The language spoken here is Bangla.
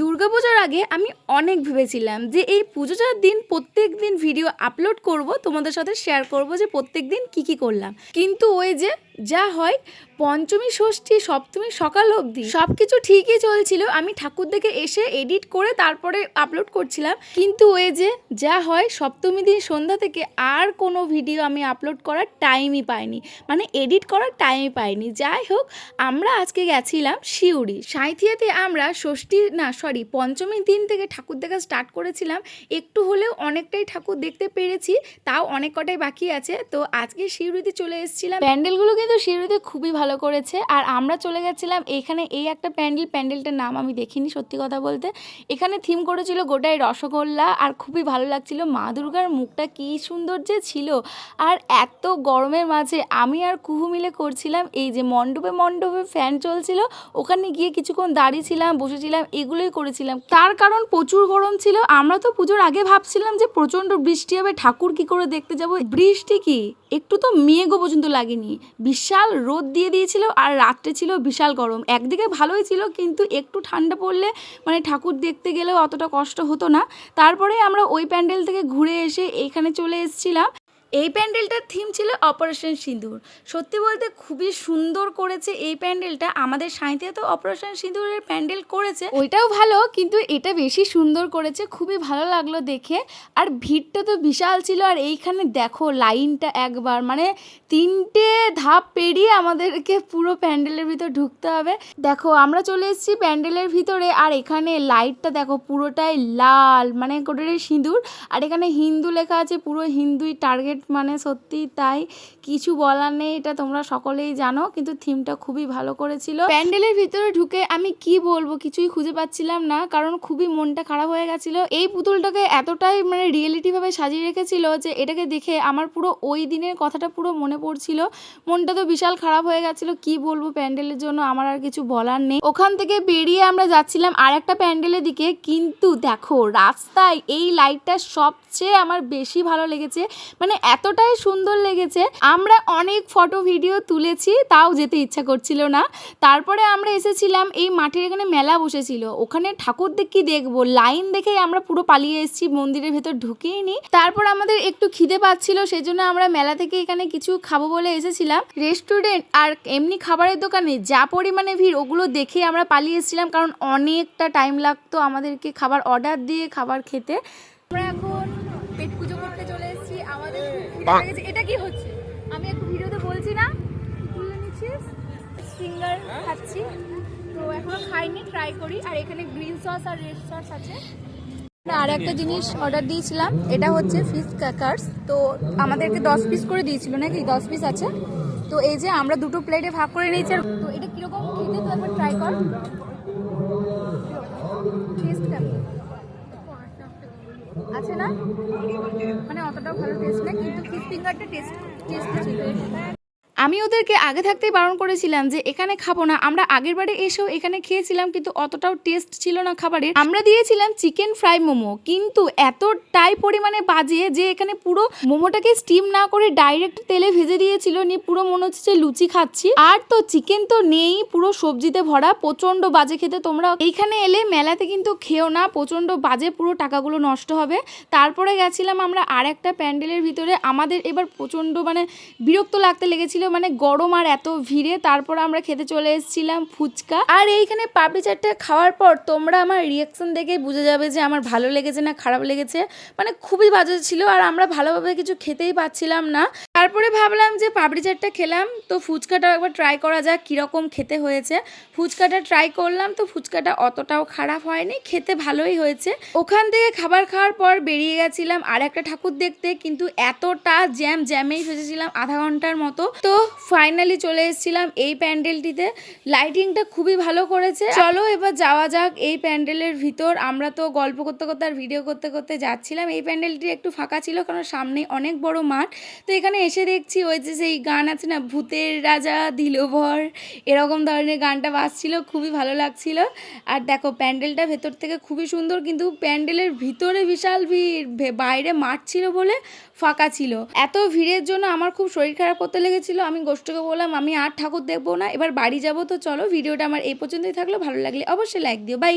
দুর্গাপুজোর আগে আমি অনেক ভেবেছিলাম যে এই পুজোটার দিন প্রত্যেক দিন ভিডিও আপলোড করব, তোমাদের সাথে শেয়ার করব যে প্রত্যেক দিন কী কী করলাম। কিন্তু ওই যে যা হয় পঞ্চমী, ষষ্ঠী, সপ্তমী সকাল অবধি। সব কিছু ঠিকই চলছিল। আমি ঠাকুর দেখে এসে এডিট করে তারপরে আপলোড করছিলাম। কিন্তু ওই যে যা হয় সপ্তমী দিন সন্ধ্যা থেকে আর কোনো ভিডিও আমি আপলোড করার টাইমই পাইনি। মানে এডিট করার টাইমই পাইনি। যাই হোক, আমরা আজকে গেছিলাম শিউড়ি সাঁইথিয়াতে আমরা ষষ্ঠী, না সরি পঞ্চমীর দিন থেকে ঠাকুর দেখা স্টার্ট করেছিলাম। একটু হলেও অনেকটাই ঠাকুর দেখতে পেরেছি, তাও অনেক কটাই বাকি আছে। তো আজকে শিউড়িতে চলে এসেছিলাম। প্যান্ডেলগুলো কিন্তু শিউড়িতে খুবই ভালো করেছে। আর আমরা চলে গেছিলাম এখানে এই একটা প্যান্ডেল, প্যান্ডেলটার নাম আমি দেখিনি সত্যি কথা বলতে। এখানে থিম করেছিল গোটাই রসগোল্লা আর খুবই ভালো লাগছিল। মা দুর্গার মুখটা কী সুন্দর যে ছিল। আর এত গরমের মাঝে আমি আর কুহু মিলে করছিলাম এই যে মণ্ডপে মণ্ডপে ফ্যান চলছিল, ওখানে গিয়ে কিছুক্ষণ দাঁড়িয়েছিলাম, বসেছিলাম, এগুলোই করেছিলাম। তার কারণ প্রচুর গরম ছিল। আমরা তো পুজোর আগে ভাবছিলাম যে প্রচণ্ড বৃষ্টি হবে, ঠাকুর কি করে দেখতে যাব? বৃষ্টি কি? একটু তো মেঘও পর্যন্ত লাগেনি। বিশাল রোদ দিয়ে দিয়েছিল আর রাত্রে ছিল বিশাল গরম। একদিকে ভালোই ছিল, কিন্তু একটু ঠান্ডা পড়লে মানে ঠাকুর দেখতে গেলেও অতটা কষ্ট হতো না। তারপরে আমরা ওই প্যান্ডেল থেকে ঘুরে এসে এখানে চলে এসেছিলাম। এই প্যান্ডেলটার থিম ছিল অপারেশন সিঁদুর সত্যি বলতে খুবই সুন্দর করেছে এই প্যান্ডেলটা। আমাদের সাঁইতে তো অপারেশন সিঁদুরের প্যান্ডেল করেছে। ওইটাও ভালো, কিন্তু এটা বেশি সুন্দর করেছে, খুবই ভালো লাগল দেখে। আর ভিড়টা তো বিশাল ছিল, আর এইখানে দেখো লাইনটা একবার মানে তিনটে ধাপ পেরিয়ে আমাদেরকে পুরো প্যান্ডেলের ভিতর ঢুকতে হবে। দেখো, আমরা চলে এসেছি প্যান্ডেলের ভিতরে, আর এখানে লাইটটা দেখো পুরোটাই লাল মানে গোটাটাই সিঁদুর। আর এখানে হিন্দু লেখা আছে, পুরো হিন্দুই টার্গেট মানে সত্যি তাই। কিছু বলার নেই, এটা তোমরা সকলেই জানো, কিন্তু থিমটা খুবই ভালো করেছিল। প্যান্ডেলের ভিতরে ঢুকে আমি কি বলব কিছুই খুঁজে পাচ্ছিলাম না, কারণ খুবই মনটা খারাপ হয়ে গেছিল। এই পুতুলটাকে এতটাই মানে রিয়েলিটি ভাবে সাজিয়ে রেখেছিল যে এটাকে দেখে আমার পুরো ওই দিনের কথাটা পুরো মনে পড়ছিল। মনটা তো বিশাল খারাপ হয়ে গেছিল, কি বলব প্যান্ডেলের জন্য আমার আর কিছু বলার নেই। ওখান থেকে বেরিয়ে আমরা যাচ্ছিলাম আর একটা প্যান্ডেলের দিকে, কিন্তু দেখো রাস্তায় এই লাইটটা সবচেয়ে আমার বেশি ভালো লেগেছে। মানে এতটাই সুন্দর লেগেছে। আমরা অনেক ফটো ভিডিও তুলেছি, তাও যেতে ইচ্ছা করছিল না। তারপরে আমরা এসেছিলাম, এই মাঠের এখানে মেলা বসেছিল। ওখানে ঠাকুর দেখি দেখব? লাইন দেখেই আমরা পুরো পালিয়ে এসেছি, মন্দিরের ভেতর ঢুকেই নি তারপর আমাদের একটু খিদে পাচ্ছিল সেই জন্য আমরা মেলা থেকে এখানে কিছু খাব বলে এসেছিলাম। রেস্টুরেন্ট আর এমনি খাবারের দোকানে যা পরিমাণে ভিড়, ওগুলো দেখে আমরা পালিয়ে এসেছিলাম, কারণ অনেকটা টাইম লাগতো আমাদেরকে খাবার অর্ডার দিয়ে, খাবার খেতে। আমরা এখন পেট পুজো করতে আমাদের এটা কি হচ্ছে? আমি একটু ভিডিওতে বলছি না। তুলে নিচ্ছিস ফিঙ্গার খাচ্ছি। তো এখনও খাইনি ট্রাই করি। আর এখানে গ্রিন সস আর রেড সস আছে। আর একটা জিনিস অর্ডার দিয়েছিলাম। এটা হচ্ছে ফিশ ক্র্যাকার্স তো আমাদেরকে দশ পিস করে দিয়েছিল নাকি? দশ পিস আছে। তো এই যে আমরা দুটো প্লেটে ভাগ করে নিয়েছি। তো এটা কীরকম? খেতে তো একবার ট্রাই কর। আছে না? মানে অতটাও ভালো টেস্ট না কিন্তু ফিশ ফিঙ্গারটা টেস্ট টেস্ট আমি ওদেরকে আগে থাকতেই বারণ করেছিলাম যে এখানে খাব না। আমরা আগের বারে এসেও এখানে খেয়েছিলাম কিন্তু অতটাও টেস্ট ছিল না খাবারের। আমরা দিয়েছিলাম চিকেন ফ্রাই মোমো। কিন্তু এতটাই পরিমাণে বাজে যে এখানে পুরো মোমোটাকে স্টিম না করে ডাইরেক্ট তেলে ভেজে দিয়েছিল, নিয়ে পুরো মনে হচ্ছে যে লুচি খাচ্ছি। আর তো চিকেন তো নেই, পুরো সবজিতে ভরা প্রচণ্ড বাজে খেতে তোমরা এইখানে এলে মেলাতে কিন্তু খেও না প্রচণ্ড বাজে, পুরো টাকাগুলো নষ্ট হবে। তারপরে গেছিলাম আমরা আর একটা প্যান্ডেলের ভিতরে। আমাদের এবার প্রচণ্ড মানে বিরক্ত লাগতে লেগেছিল মানে গরম আর এত ভিড়ে, তারপর আমরা খেতে চলে এসেছিলাম ফুচকা। আর এইখানে পাপড়ি চাটটা খাওয়ার পর তোমরা আমার রিয়াকশন দেখেই বুঝে যাবে যে আমার ভালো লেগেছে না খারাপ লেগেছে। মানে খুবই বাজে ছিল আর আমরা ভালোভাবে কিছু খেতেই পাচ্ছিলাম না। তারপরে ভাবলাম যে পাপড়ি চাটটা খেলাম, তো ফুচকাটাও একবার ট্রাই করা যাক কীরকম খেতে হয়েছে। ফুচকাটা ট্রাই করলাম, তো ফুচকাটা অতটাও খারাপ হয়নি, খেতে ভালোই হয়েছে। ওখান থেকে খাবার খাওয়ার পর বেরিয়ে গেছিলাম আর একটা ঠাকুর দেখতে, কিন্তু এতটা জ্যাম জ্যামেই ফেসেছিলাম আধা ঘণ্টার মতো। তো ফাইনালি চলে এসেছিলাম এই প্যান্ডেলটিতে। লাইটিংটা খুবই ভালো করেছে। চলো এবার যাওয়া যাক এই প্যান্ডেলের ভিতর। আমরা তো গল্প করতে করতে আর ভিডিও করতে করতে যাচ্ছিলাম। এই প্যান্ডেলটি একটু ফাঁকা ছিল, কারণ সামনে অনেক বড় মাঠ। তো এখানে এসে দেখছি ওই যে সেই গান আছে না, ভূতের রাজা দিলভর এরকম ধরনের গানটা বাজছিল, খুবই ভালো লাগছিল। আর দেখো, প্যান্ডেলটা ভেতর থেকে খুবই সুন্দর, কিন্তু প্যান্ডেলের ভিতরে বিশাল ভিড় বাইরে মাঠ ছিল বলে ফাঁকা ছিল। এত ভিড়ের জন্য আমার খুব শরীর খারাপ করতে লেগেছিল, আমি গোষ্ঠকে বললাম, আমি আর ঠাকুর দেখব না, এবার বাড়ি যাব তো চলো, ভিডিওটা আমার এই পর্যন্তই থাকল, ভালো লাগলে অবশ্যই লাইক দিও বাই